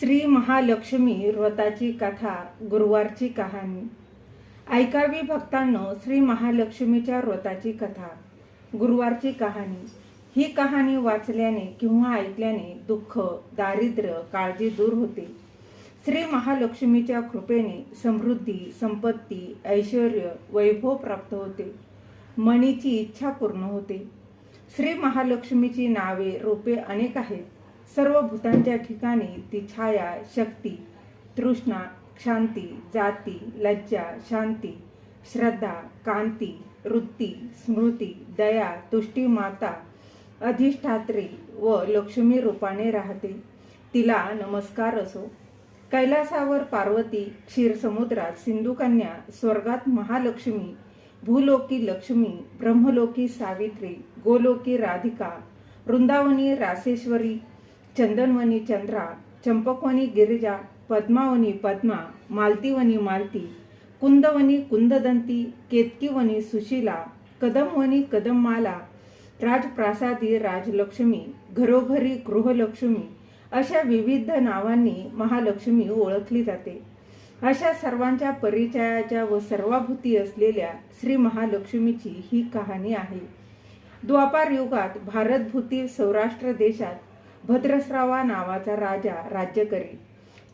श्री महालक्ष्मी व्रताची कथा गुरुवारची कहाणी. ऐकावी भक्तांनो श्री महालक्ष्मीच्या व्रताची कथा गुरुवारची कहाणी. ही कहाणी वाचल्याने किंवा ऐकल्याने दुःख दारिद्र्य काळजी दूर होते. श्री महालक्ष्मीच्या कृपेने समृद्धी संपत्ती ऐश्वर वैभव प्राप्त होते. मणीची इच्छा पूर्ण होते. श्री महालक्ष्मीची नावे रूपे अनेक आहेत. सर्व भूतांच्या ठिकाणी ती छाया शक्ती तृष्णा शांती जाती लज्जा शांती श्रद्धा कांती वृत्ती स्मृती दया तुष्टी माता अधिष्ठात्री व लक्ष्मी रूपाने राहते. तिला नमस्कार असो. कैलासावर पार्वती क्षीरसमुद्रात सिंधुकन्या स्वर्गात महालक्ष्मी भूलोकी लक्ष्मी ब्रह्मलोकी सावित्री गोलोकी राधिका वृंदावनी रासेश्वरी चंदनवनी चंद्रा चंपकवनी गिरिजा पद्मावनी पद्मा मालतीवनी मालती कुंदवनी कुंददंती केतकीवनी सुशीला कदमवनी कदममाला राजप्रासादी राजलक्ष्मी घरोघरी गृहलक्ष्मी अशा विविध नावांनी महालक्ष्मी ओळखली जाते. अशा सर्वांच्या परिचयाच्या व सर्वाभूती असलेल्या श्री महालक्ष्मीची ही कहाणी आहे. द्वापार युगात भारतभूती सौराष्ट्र देशात भद्रस्रावा नावाचा राजा राज्य करी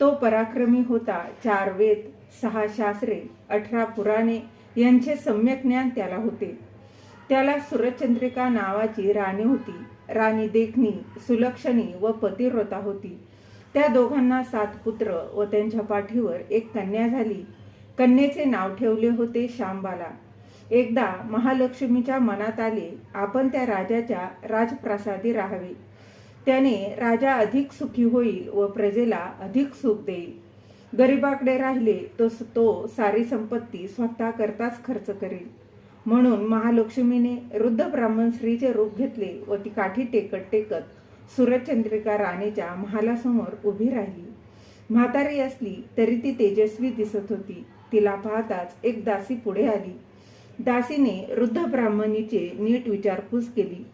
तो पराक्रमी होता. चार वेद सहा शास्त्रे अठरा पुराणे यांचे सम्यक ज्ञान त्याला होते. त्याला सुरचंद्रिका नावाची राणी होती. राणी देखणी सुलक्षणी व पतिव्रता होती. त्या दोघांना सात पुत्र व त्यांच्या पाठीवर एक कन्या झाली. कन्येचे नाव ठेवले होते शांबाला एकदा महालक्ष्मीच्या मनात आले आपण त्या राजाच्या राजप्रासादी राहावे. त्याने राजा अधिक सुखी होईल व प्रजेला अधिक सुख देईल. गरिबाकडे राहिले तो तो सारी संपत्ती स्वतः करताच खर्च करेल. म्हणून महालक्ष्मीने वृद्ध ब्राह्मण स्त्रीचे रूप घेतले व ती काठी टेकत टेकत सुरचंद्रिका राणीच्या महालासमोर उभी राहिली. म्हातारी असली तरी ती तेजस्वी दिसत होती. तिला पाहताच एक दासी पुढे आली. दासीने वृद्ध ब्राह्मणीचे नीट विचारपूस केली.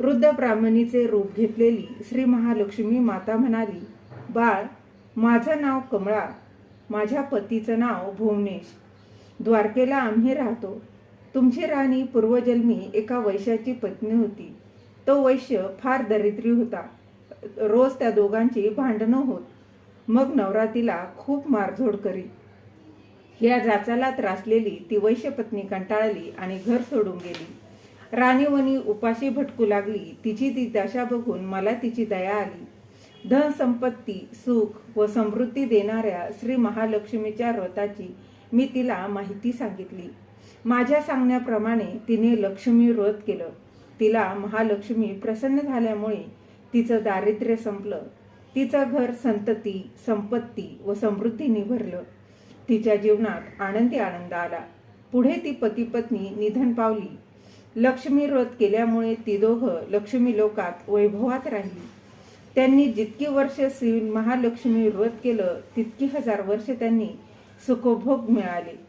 वृद्ध ब्राह्मणीचे रूप घेतलेली श्री महालक्ष्मी माता म्हणाली बाळ माझं नाव कमळा माझ्या पतीचं नाव भुवनेश. द्वारकेला आम्ही राहतो. तुमची राणी पूर्वजन्मी एका वैश्याची पत्नी होती. तो वैश्य फार दरिद्री होता. रोज त्या दोघांची भांडणं होत. मग नवरातीला खूप मारझोड करी. या जाचाला त्रासलेली ती वैश्यपत्नी कंटाळली आणि घर सोडून गेली. राणीवनी उपाशी भटकू लागली. तिची ती दशा बघून मला तिची दया आली. धन संपत्ती सुख व समृद्धी देणाऱ्या श्री महालक्ष्मीच्या व्रताची मी तिला माहिती सांगितली. माझ्या सांगण्याप्रमाणे तिने लक्ष्मी व्रत केलं. तिला महालक्ष्मी प्रसन्न झाल्यामुळे तिचं दारिद्र्य संपलं. तिचं घर संतती संपत्ती व समृद्धीने भरलं तिच्या जीवनात आनंदी आनंद आला. पुढे ती पतीपत्नी निधन पावली. लक्ष्मी व्रत केल्यामुळे ती दोघं लक्ष्मी लोकात वैभवात राहिली. त्यांनी जितकी वर्ष श्री महालक्ष्मी व्रत केलं तितकी हजार वर्ष त्यांनी सुखभोग मिळाले.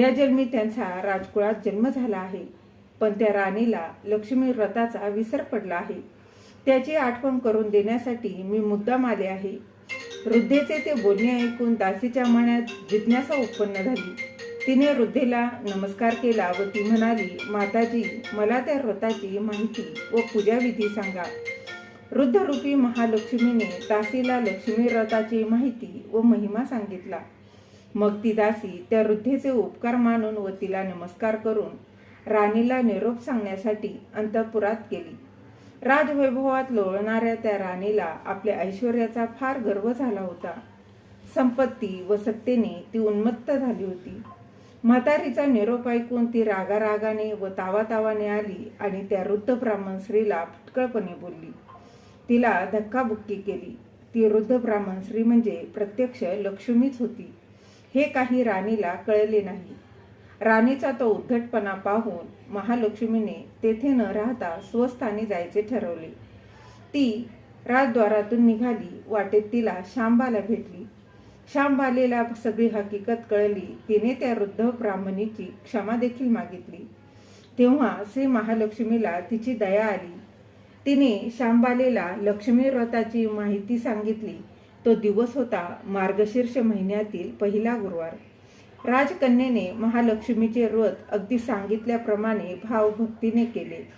या जन्मी त्यांचा राजकुळात जन्म झाला आहे. पण त्या राणीला लक्ष्मी व्रताचा विसर पडला आहे. त्याची आठवण करून देण्यासाठी मी मुद्दाम आले आहे. वृद्धेचे ते बोलणे ऐकून दासीच्या मनात जिज्ञासा उत्पन्न झाली. तिने वृद्धेला नमस्कार केला व ती म्हणाली माताजी मला त्या व्रताची माहिती व पूजाविधी सांगा. वृद्धरूपी महालक्ष्मीने दासीला लक्ष्मी व्रताची माहिती व महिमा सांगितला. मग ती दासी त्या वृद्धेचे उपकार मानून व तिला नमस्कार करून राणीला निरोप सांगण्यासाठी अंतपुरात गेली. राजवैभवात लोळणाऱ्या त्या राणीला आपल्या ऐश्वर्याचा फार गर्व झाला होता. संपत्ती व सत्तेने ती उन्मत्त झाली होती. म्हातारीचा निरोप ऐकून ती रागारागाने व तावातावाने आली आणि त्या वृद्ध ब्राह्मण स्त्रीला फटकळपणे बोलली. तिला धक्काबुक्की केली. ती वृद्ध ब्राह्मण स्त्री म्हणजे प्रत्यक्ष लक्ष्मीच होती. हे काही राणीला कळले नाही. राणीचा तो उद्धटपणा पाहून महालक्ष्मीने तेथे न राहता स्वस्थानी जायचे ठरवले. ती राजद्वारातून निघाली. वाटेत तिला शांबाला भेटली. श्यामबालेला सगळी हकीकत कळली. तिने त्या वृद्ध ब्राह्मणीची क्षमा देखील मागितली. तेव्हा श्री महालक्ष्मीला तिची दया आली. तिने श्यामबालेला लक्ष्मी व्रताची माहिती सांगितली. तो दिवस होता मार्गशीर्ष महिन्यातील पहिला गुरुवार. राजकन्येने महालक्ष्मीचे व्रत अगदी सांगितल्याप्रमाणे भावभक्तीने केले.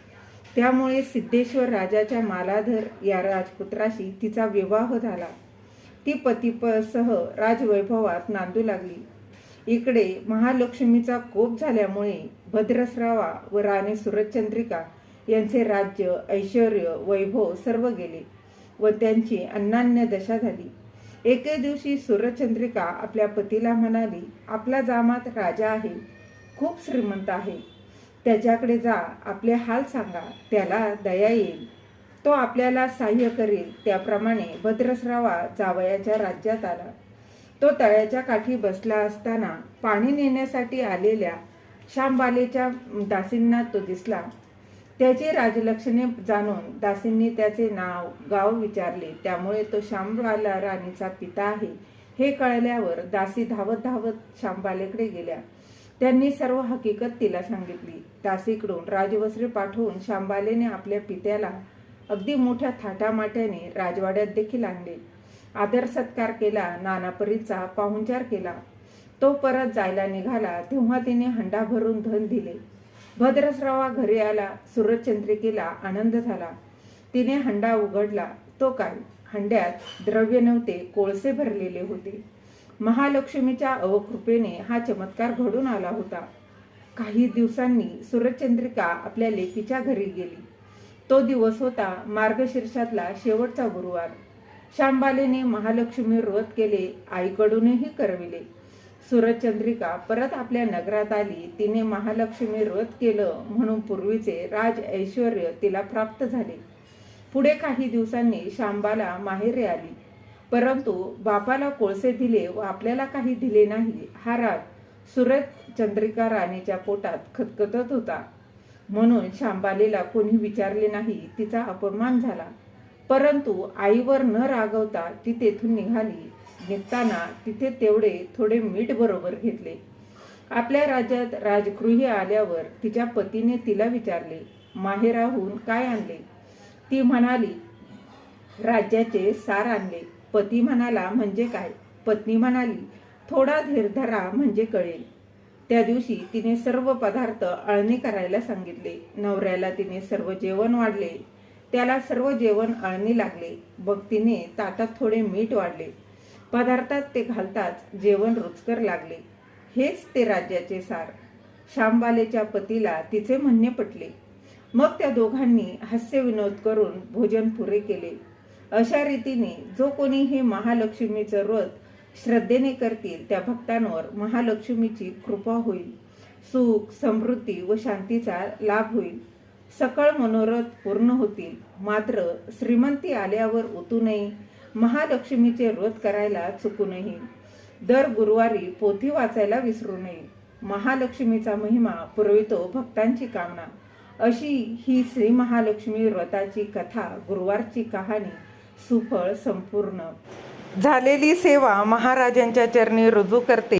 त्यामुळे सिद्धेश्वर राजाच्या मालाधर या राजपुत्राशी तिचा विवाह झाला. ती पतीपसह राजवैभवात नांदू लागली. इकडे महालक्ष्मीचा कोप झाल्यामुळे भद्रस्रावा व राणी सुरचंद्रिका यांचे राज्य ऐश्वर वैभव सर्व गेले व त्यांची अन्नान्य दशा झाली. एके दिवशी सूर्यचंद्रिका आपल्या पतीला म्हणाली आपला जामात राजा आहे खूप श्रीमंत आहे. त्याच्याकडे जा आपले हाल सांगा त्याला दया येईल. तो आपल्याला सहाय्य करील. त्याप्रमाणे भद्रस्रावा जावयाच्या राज्यात आला. तो तळ्याच्या काठी बसला असताना पाणी नेण्यासाठी आलेल्या शांबालेच्या दासींना तो दिसला. त्याची राजलक्षणे जाणून दासींनी त्याचे नाव गाव विचारले. त्यामुळे तो शांबाला राणीचा पिता आहे. हे कळल्यावर दासी धावत धावत शांबालेकडे गेल्या. त्यांनी सर्व हकीकत तिला सांगितली. दासीकडून राजवस्त्रे पाठवून शांबालेने आपल्या पित्याला अगदी मोठ्या थाटामाट्याने राजवाड्यात देखील आणले. आदर सत्कार केला नानापरीचा पाहुणचार केला. तो परत जायला निघाला तेव्हा तिने हंडा भरून धन दिले. भद्रस्रावा घरी आला सुरचंद्रिकेला आनंद झाला. तिने हंडा उघडला. तो काय? हंड्यात द्रव्य नव्हते कोळसे भरलेले होते. महालक्ष्मीच्या अवकृपेने हा चमत्कार घडून आला होता. काही दिवसांनी सुरचंद्रिका आपल्या लेकीच्या घरी गेली. तो दिवस होता मार्गशीर्षातला शेवटचा गुरुवार. शांबालेने महालक्ष्मी व्रत केले आईकडूनही करविले. सूरजचंद्रिका परत आपल्या नगरात आली तिने महालक्ष्मी व्रत केलं म्हणून पूर्वीचे राज ऐश्वर तिला प्राप्त झाले. पुढे काही दिवसांनी शांबाला माहेरे आली. परंतु बापाला कोळसे दिले व आपल्याला काही दिले नाही हा राग सुरत चंद्रिका राणीच्या पोटात खतखतत होता. म्हणून शांबालीला कोणी विचारले नाही तिचा अपमान झाला. परंतु आईवर न रागवता ती तेथून निघाली. निघताना तिथे तेवढे थोडे मीठ बरोबर घेतले. आपल्या राज्यात राजगृही आल्यावर तिच्या पतीने तिला विचारले माहेराहून काय आणले? ती म्हणाली राज्याचे सार आणले. पती म्हणाला म्हणजे काय? पत्नी म्हणाली थोडा धीर धरा म्हणजे कळेल. त्या दिवशी तिने सर्व पदार्थ अळणी करायला सांगितले. नवऱ्याला तिने सर्व जेवण वाढले. त्याला सर्व जेवण अळणी लागले. भक्तीने ताटात थोडे मीठ वाढले. पदार्थात ते घालताच जेवण रुचकर लागले. हेच ते राज्याचे सार. शांबालेच्या पतीला तिचे म्हणणे पटले. मग त्या दोघांनी हास्य विनोद करून भोजन पुरे केले. अशा रीतीने जो कोणी हे महालक्ष्मीचं व्रत श्रद्धेने करतील त्या भक्तांवर महालक्ष्मीची कृपा होईल. सुख समृद्धी व शांतीचा लाभ होईल. सकळ मनोरथ पूर्ण होतील. मात्र श्रीमंती आल्यावर ओतू नये महालक्ष्मीचे व्रत करायला चुकू नये दर गुरुवारी पोथी वाचायला विसरू नये. महालक्ष्मीचा महिमा पुरवितो भक्तांची कामना. अशी ही श्री महालक्ष्मी व्रताची कथा गुरुवारची कहाणी सुफळ संपूर्ण. झालेली सेवा महाराजांच्या चरणी रुजू करते.